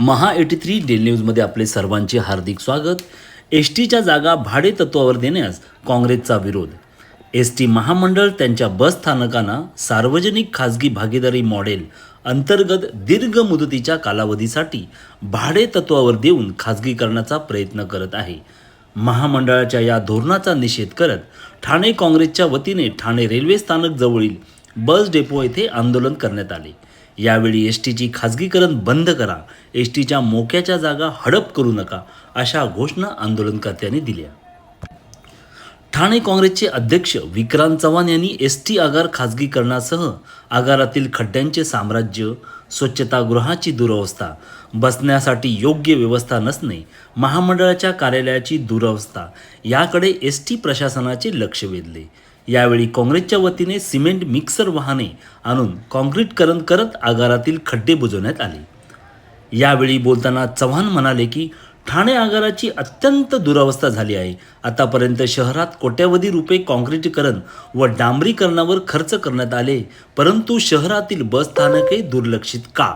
महा eighty three daily न्यूजमध्ये आपले सर्वांचे हार्दिक स्वागत. एस टीच्या जागा भाडे तत्वावर देण्यास काँग्रेसचा विरोध. एस टी महामंडळ त्यांच्या बस स्थानकांना सार्वजनिक खाजगी भागीदारी मॉडेल अंतर्गत दीर्घ मुदतीच्या कालावधीसाठी भाडे तत्वावर देऊन खाजगीकरणाचा प्रयत्न करत आहे. महामंडळाच्या या धोरणाचा निषेध करत ठाणे काँग्रेसच्या वतीने ठाणे रेल्वे स्थानक जवळील बस डेपो येथे आंदोलन करण्यात आले. यावेळी एस टीची खाजगीकरण बंद करा एस टीच्या मोक्याच्या जागा हडप करू नका अशा घोषणा आंदोलनकर्त्यांनी दिल्या. ठाणे काँग्रेसचे अध्यक्ष विक्रांत चव्हाण यांनी एस टी आगार खाजगीकरणासह आगारातील खड्ड्यांचे साम्राज्य स्वच्छतागृहाची दुरवस्था बसण्यासाठी योग्य व्यवस्था नसणे महामंडळाच्या कार्यालयाची दुरवस्था याकडे एस टी प्रशासनाचे लक्ष वेधले. यावेळी काँग्रेसच्या वतीने सिमेंट मिक्सर वाहने आणून काँक्रीटकरण करत आगारातील खड्डे बुजवण्यात आले. यावेळी बोलताना चव्हाण म्हणाले की ठाणे आगाराची अत्यंत दुरावस्था झाली आहे. आतापर्यंत शहरात कोट्यावधी रुपये काँक्रीटीकरण व डांबरीकरणावर खर्च करण्यात आले परंतु शहरातील बस स्थानके दुर्लक्षित का?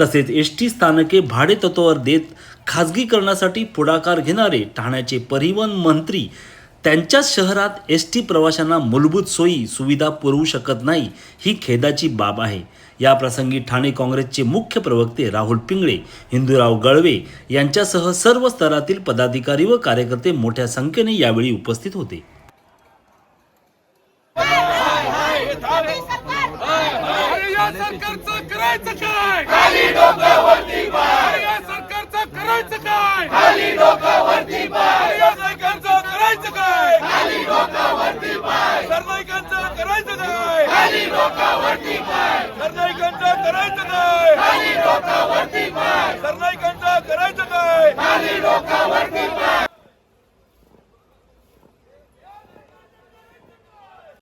तसेच एस टी स्थानके भाडेतत्वावर देत खाजगीकरणासाठी पुढाकार घेणारे ठाण्याचे परिवहन मंत्री त्यांच्याच शहरात एस टी प्रवाशांना मूलभूत सोयी सुविधा पुरवू शकत नाही ही खेदाची बाब आहे. या प्रसंगी ठाणे काँग्रेसचे मुख्य प्रवक्ते राहुल पिंगळे हिंदूराव गळवे यांच्यासह सर्व स्तरातील पदाधिकारी व कार्यकर्ते मोठ्या संख्येने यावेळी उपस्थित होते. अरे या सरकारचं करायचं काय? Waka.